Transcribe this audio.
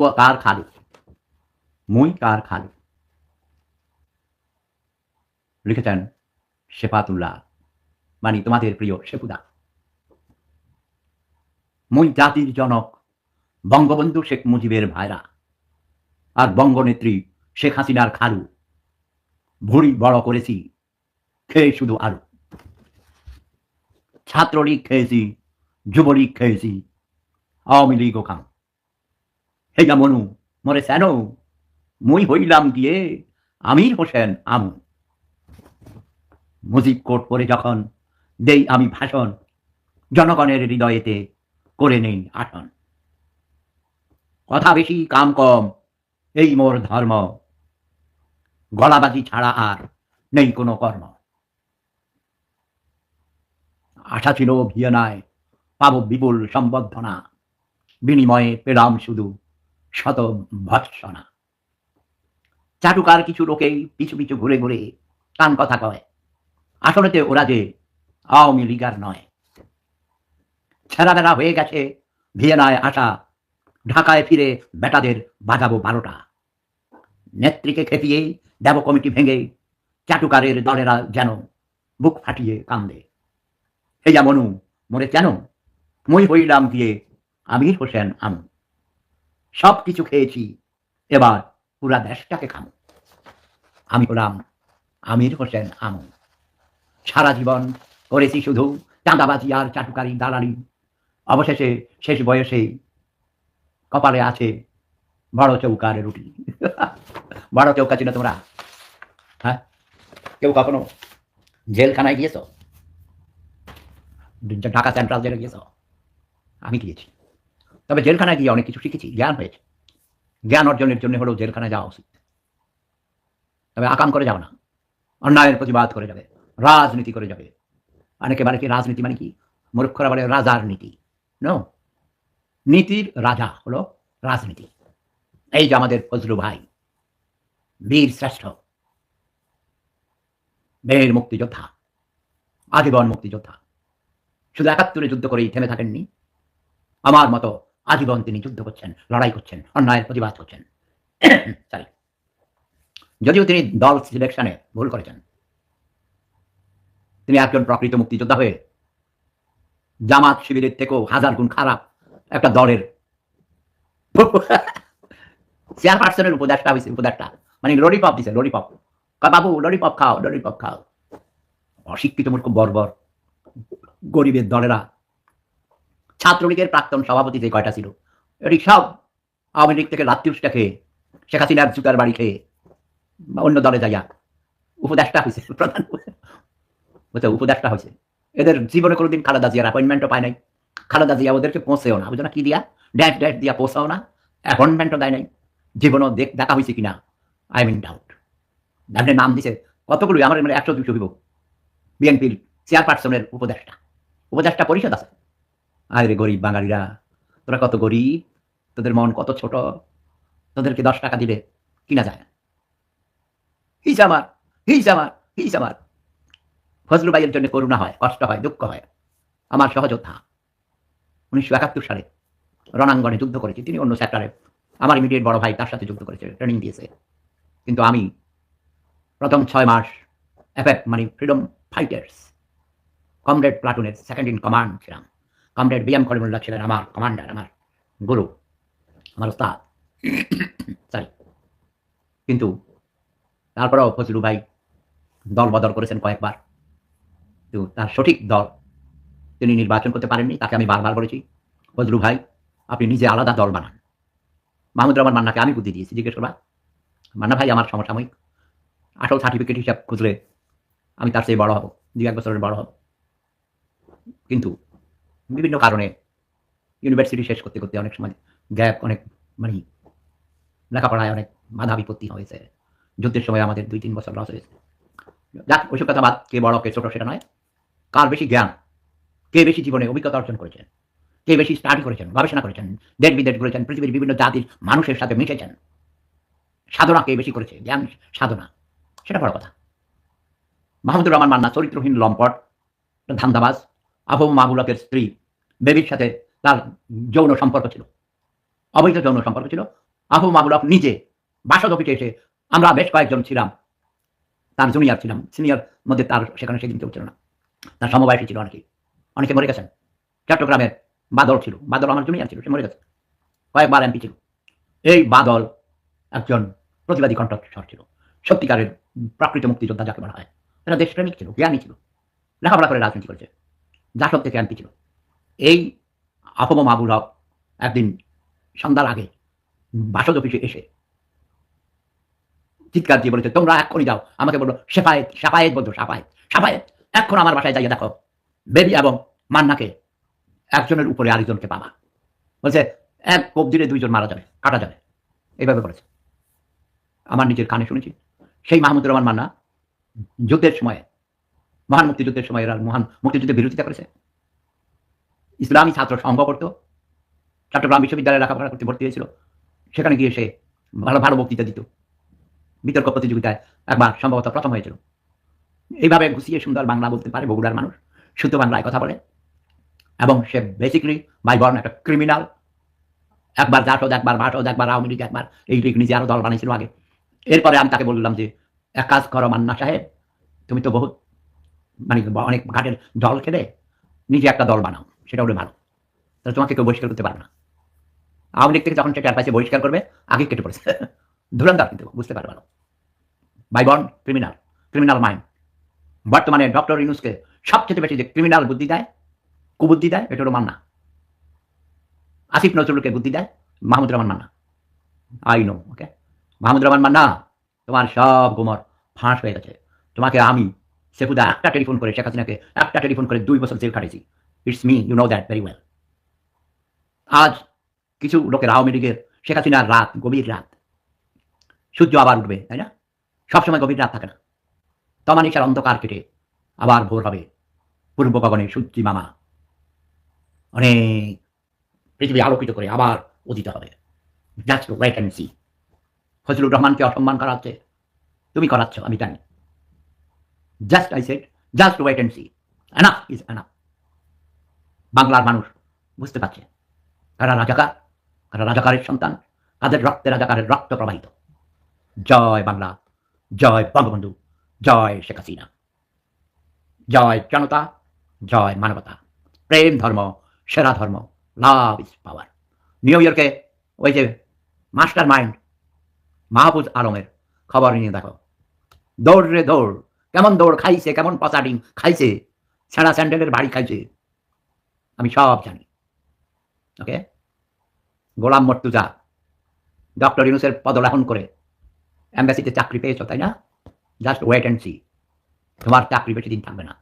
কার খালু মুই কার খালু লিখেছেন শেফাতুল্লাহ মানে তোমাদের প্রিয় শেফুদা মুই জাতির জনক বঙ্গবন্ধু শেখ মুজিবের ভাইরা আর বঙ্গনেত্রী শেখ হাসিনার খালু ভুড়ি বড় করেছি খেয়ে শুধু আলু ছাত্রলীগ খেয়েছি যুবলীগ খেয়েছি আওয়ামী লীগও খাম হেগা মনু মরে সেন মুই হইলাম গিয়ে আমির হোসেন আমু। মুজিব কোট পরে যখন দেই আমি ভাষণ, জনগণের হৃদয়েতে করে নেই আসন। কথা বেশি কাম কম, এই মোর ধর্ম। গলাবাজি ছাড়া আর নেই কোনো কর্ম। আশা ছিল ভিয়েনায় পাব বিপুল সম্বর্ধনা। বিনিময়ে পেলাম শুধু শত ভৎসনা। চাটুকার কিছু লোকেই পিছু পিছু ঘুরে ঘুরে টান কথা কয়। আসলেতে ওরা যে আওয়ামী লীগার নয়। ছেঁড়াবেলা হয়ে গেছে ভিয়েনায় আসা ঢাকায় ফিরে বেটাদের বাজাবো বারোটা। নেত্রীকে খেপিয়ে দেব কমিটি ভেঙে চাটুকারের দলেরা যেন বুক ফাটিয়ে কান্দে। হেয়া মনু, মরে কেন? মই হইলাম দিয়ে আমির হোসেন আমু। সব কিছু খেয়েছি। এবার পুরা দেশটাকে খামু। আমি হলাম আমির হোসেন আমু। সারা জীবন করেছি শুধু চাঁদাবাজি আর চাটুকারি দালালি। অবশেষে শেষ বয়সেই কপালে আছে বড় চৌকার রুটি। বড় চৌকা ছিল তোমরা? হ্যাঁ? কেউ কখনো জেলখানায় গিয়েছো? ঢাকা সেন্ট্রাল জেলে গিয়েছো? আমি গিয়েছি। তবে জেলখানায় গিয়ে অনেক কিছু শিখেছি, জ্ঞান হয়েছে জ্ঞান অর্জনের জন্য হলেও জেলখানায় যাওয়া উচিত। তবে আকাম করে যাও না। অন্যায়ের প্রতিবাদ করে যাবে। রাজনীতি করে যাবে। অনেকে বলে কি রাজনীতি মানে কি? মূর্খরা বলে রাজার নীতি। নো নীতির রাজা হলো রাজনীতি। এই যে আমাদের ফজলু ভাই, বীর শ্রেষ্ঠ, বীর মুক্তিযোদ্ধা, আজীবন মুক্তিযোদ্ধা। শুধু একাত্তরে যুদ্ধ করেই থেমে থাকেননি। আমার মতো আজীবন তিনি যুদ্ধ করছেন, লড়াই করছেন, অন্যায়ের প্রতিবাদ করছেন। সরি যদিও তিনি দল সিলেকশনে ভুল করেছেন। তিনি একজন প্রকৃত মুক্তিযোদ্ধা হয়ে জামাত শিবিরের থেকেও হাজার গুণ খারাপ একটা দলের চেয়ারপারসনের উপদেষ্টা হয়েছে উপদেষ্টা। মানে লরিপপ দিছে লরিপপ বাবু লরিপপ খাও লরিপপ খাও। অশিক্ষিত মূর্খ বর্বর গরিবের দলেরা ছাত্রলীগের প্রাক্তন সভাপতি যে কয়টা ছিল? এটি সব আওয়ামী লীগ থেকে লাত্তিউসটা খেয়ে, শেখ হাসিনার জুতার বাড়ি খেয়ে অন্য দলে যাইয়া। উপদেষ্টা হয়েছে প্রধান বুঝছ উপদেষ্টা হয়েছে এদের জীবনে কোনোদিন খালেদা জিয়ার অ্যাপয়েন্টমেন্টও পায় নাই। খালেদা জিয়া ওদেরকে পৌঁছেও না। বুঝো না কি দিয়া? ড্যাশ ড্যাশ দিয়া পৌঁছাও না। অ্যাপয়েন্টমেন্টও দেয় নাই। জীবনও দেখ দেখা হয়েছে কিনা? আই মিন ডাউট আপনি নাম দিছে। কতগুলো? আমার মানে একশো দুশো বিএনপির চেয়ারপারসনের উপদেষ্টা। উপদেষ্টা পরিষদ আছে। আরে গরিব বাঙালিরা, তোরা কত গরিব, তোদের মন কত ছোট, তোদেরকে দশ টাকা দিলে কিনা যায়? না হিস আমার হিস আমার হিস আমার। ফজলু ভাইয়ের জন্য করুণা হয়, কষ্ট হয়, দুঃখ হয়। আমার সহযোদ্ধা। উনিশশো একাত্তর সালে রণাঙ্গনে যুদ্ধ করেছি, তিনি অন্য সেক্টরে আমার ইমিডিয়েট বড় ভাই তার সাথে যুদ্ধ করেছে ট্রেনিং দিয়েছে। কিন্তু আমি প্রথম ছয় মাস এফএফ মানে ফ্রিডম ফাইটার্স কমরেড প্লাটুনের সেকেন্ড ইন কমান্ড ছিলাম। কমরেড বিএম করিমুল্লাহ ছিলেন আমার কমান্ডার আমার গুরু আমার ওস্তাদ সরি কিন্তু তারপরেও ফজলু ভাই দল বদল করেছেন কয়েকবার। তো তার সঠিক দল তিনি নির্বাচন করতে পারেননি, তাকে আমি বারবার বলেছি ফজলু ভাই, আপনি নিজে আলাদা দল বানান। মাহমুদ রহমান মান্নাকে আমি বুদ্ধি দিয়েছি, জিজ্ঞেস করবা? মান্না ভাই আমার সমসাময়িক। আসল সার্টিফিকেট হিসাব খুঁজলে আমি তার চেয়ে বড় হব দু এক বছরের বড় হব। কিন্তু বিভিন্ন কারণে ইউনিভার্সিটি শেষ করতে করতে অনেক সময় গ্যাপ অনেক মানে লেখাপড়ায় অনেক বাধা বিপত্তি হয়েছে। যুদ্ধের সময় আমাদের দুই তিন বছর লস হয়েছে। যাক ওইসব কথা বাদ, কে বড়, কে ছোট সেটা নয়। কার বেশি জ্ঞান, কে বেশি জীবনে অভিজ্ঞতা অর্জন করেছেন, কে বেশি স্টাডি করেছেন, গবেষণা করেছেন, দেশ বিদেশ ঘুরেছেন, পৃথিবীর বিভিন্ন জাতির মানুষের সাথে মিশেছেন। সাধনা কে বেশি করেছে? জ্ঞান, সাধনা, সেটা বড় কথা। মাহমুদুর রহমান মান্না, চরিত্রহীন লম্পট, ধান্দাবাজ আবু মাহবুলকের স্ত্রী বেবির সাথে তার যৌন সম্পর্ক ছিল। অবৈধ যৌন সম্পর্ক ছিল। আবু মাগুলক নিজে বাসদ অফিসে এসে আমরা বেশ কয়েকজন ছিলাম। তার জুনিয়র ছিলাম। সিনিয়র মধ্যে তার সেখানে সেদিন কেউ ছিল না। তার সমবয়সী ছিল অনেকে। অনেকে মরে গেছেন। চট্টগ্রামের বাদল ছিল। বাদল আমার জুনিয়র ছিল, সে মরে গেছে। কয়েকবার এমপি ছিল। এই বাদল একজন প্রতিবাদী কণ্ঠস্বর ছিল। সত্যিকারের প্রাকৃত মুক্তিযোদ্ধা যাকে বলা হয়। এরা দেশপ্রেমিক ছিল, জ্ঞানী ছিল। লেখাপড়া করে রাজনীতি করেছে। জাসদ থেকে এমপি ছিল এই আপম মাহবুল হক একদিন সন্ধ্যার আগে বাসদ অফিসে এসে চিৎকার দিয়ে বলেছে, তোমরা এক্ষুনি যাও। আমাকে বলল, সেফায়েত, সাফায়েত বলতো সাফায়েত সাফায়েত। এখন আমার বাসায় যাইয়ে দেখো, বেবি এবং মান্নাকে একজনের উপরে আরেকজনকে পাবা। বলছে, এক কোপ দিলে দুইজন মারা যাবে, কাটা যাবে। এইভাবে বলেছে। আমার নিজের কানে শুনেছি। সেই মাহমুদুর রহমান মান্না যুদ্ধের সময়ে মহান মুক্তিযুদ্ধের সময় এরা মহান মুক্তিযুদ্ধের বিরোধিতা করেছে। ইসলামী ছাত্র সংঘ করতো, চট্টগ্রাম বিশ্ববিদ্যালয়ে লেখাপড়া করতে ভর্তি হয়েছিল। সেখানে গিয়ে সে ভালো ভালো বক্তৃতা দিত। বিতর্ক প্রতিযোগিতায় একবার সম্ভবত প্রথম হয়েছিল। এইভাবে ঘুষিয়ে সুন্দর বাংলা বলতে পারে বগুড়ার মানুষ। শুদ্ধ বাংলায় কথা বলে। এবং সে বেসিকলি বাই বর্ন একটা ক্রিমিনাল একবার জাসদ একবার ভাসদ একবার আওয়ামী লীগ, একবার এই লীগ নিজে আরও দল বানিয়েছিল আগে। এরপরে আমি তাকে বললাম যে, এক কাজ করো মান্না সাহেব, তুমি তো বহুত মানে অনেক ঘাটের জল খেলে নিজে একটা দল বানাও, সেটা হলে ভালো। তাহলে তোমাকে কেউ বহিষ্কার করতে পারবে না। আওয়ামী লীগ থেকে যখন সে চারপাশে বহিষ্কার করবে, আগে কেটে পড়েছে। ধুরন্ধার কিন্তু, বুঝতে পারবে না। By born criminal criminal mind বর্তমানে ডক্টর ইউনুসকে সবচেয়ে বেশি যে ক্রিমিনাল বুদ্ধি দেয়, কুবুদ্ধি দেয়, এটা হলো মান্না। আসিফ নজরুলকে বুদ্ধি দেয় Mahmud Rahman Manna. I know okay Mahmud Rahman Manna, তোমার সব গোমর ফাঁস হয়ে গেছে। তোমাকে আমি সেফুদা একটা টেলিফোন করে শেখ হাসিনাকে একটা টেলিফোন করে দুই বছর jail খাটিয়েছি it's me you know that very well আজ কিছু লোকের আওয়ামী লীগের শেখ হাসিনার রাত, গভীর রাত। সূর্য আবার উঠবে, তাই না? সবসময় গভীর রাত থাকে না। তমানিসার অন্ধকার কেটে আবার ভোর হবে। পূর্ব গগনে সূর্যি মামা। অনেক পৃথিবী আলোকিত করে আবার উদিত হবে। Just wait and see Fazlur রহমানকে অসম্মান করা হচ্ছে তুমি করাচ্ছ, আমি জানি। Just I said just wait and see enough is enough বাংলার মানুষ বুঝতে পারছে। কারা রাজাকার, কারা রাজাকারের সন্তান, কাদের রক্তে রাজাকারের রক্ত প্রবাহিত। জয় বাংলা, জয় বঙ্গবন্ধু, জয় শেখ হাসিনা। জয় জনতা, জয় মানবতা। প্রেম ধর্ম, সেরা ধর্ম লাভ ইজ পাওয়ার নিউ ইয়র্কে ওই যে মাস্টার মাইন্ড মাহফুজ আলমের খবর নিয়ে দেখো। দৌড় রে দৌড়। কেমন দৌড় খাইছে, কেমন পচা ডিম খাইছে ছেঁড়া স্যান্ডেলের বাড়ি খাইছে, আমি সব জানি। ওকে? গোলাম মর্তুজা, ডক্টর ইউনুসের পদলাহন করে অ্যাম্বাসিতে চাকরি পেয়েছ, তাই না? Just wait and see. তোমার চাকরি বেশি দিন থাকবে না।